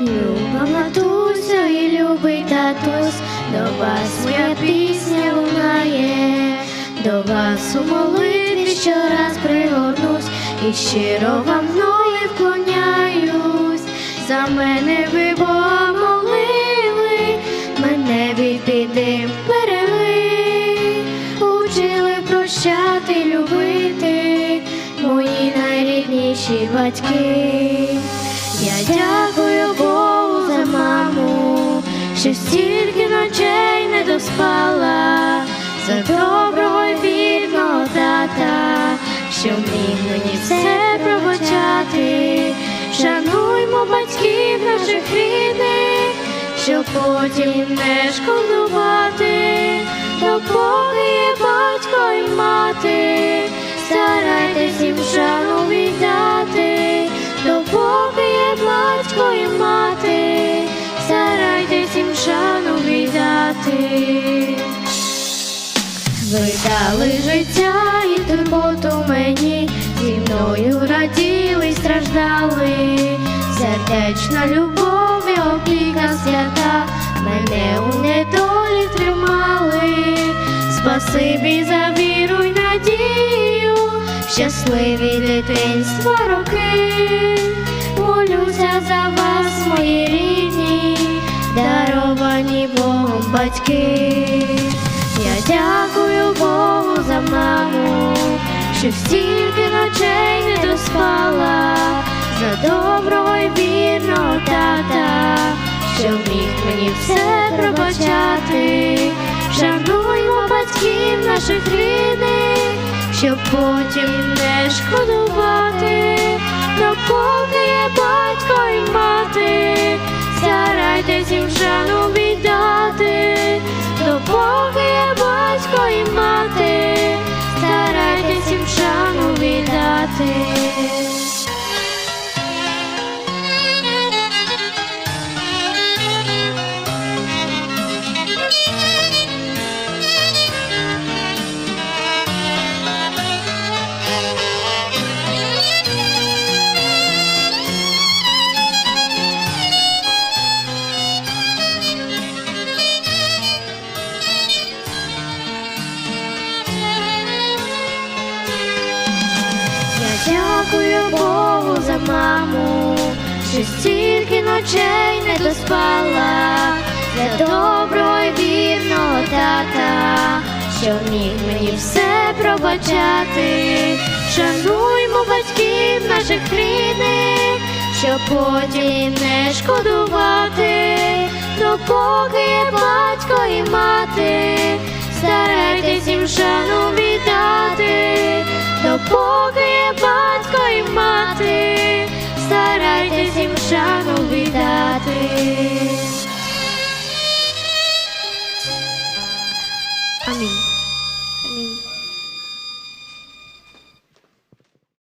Люба матуся і любий татусь, до вас моя пісня лунає, до вас у молитві щораз пригорнусь. І щиро вам ноги вклоняюсь. За мене ви Бога молили, мене від біди берегли, учили прощати, любити мої найрідніші батьки. Я дякую що стільки ночей не доспала, за доброго й вірного тата, що вмів мені все пробачати. Шануймо батьків наших рідних, щоб потім не шкодувати, допоки є батько і мати, старайтесь їм шану Ви життя і турботу мені, зі мною раділи страждали, сердечна любов і опіка свята, мене у недолі тримали, спасибі за віру й надію, щасливі дитинства роки, молюся за вас, мої рідні, даровані Богом батьки. Що стільки ночей не доспала, за доброго й вірного тата, що міг мені все пробачати. Шануймо батьків наших рідних, щоб потім не шкодувати, віддати. Дякую Богу за маму, що стільки ночей не доспала, за доброго і вірного тата, що міг мені все пробачати, шануймо батьків наших рідних, щоб потім не шкодувати, допоки є батько і мати, старайтесь їм шану віддати, допоки. шагом віддати. Амінь.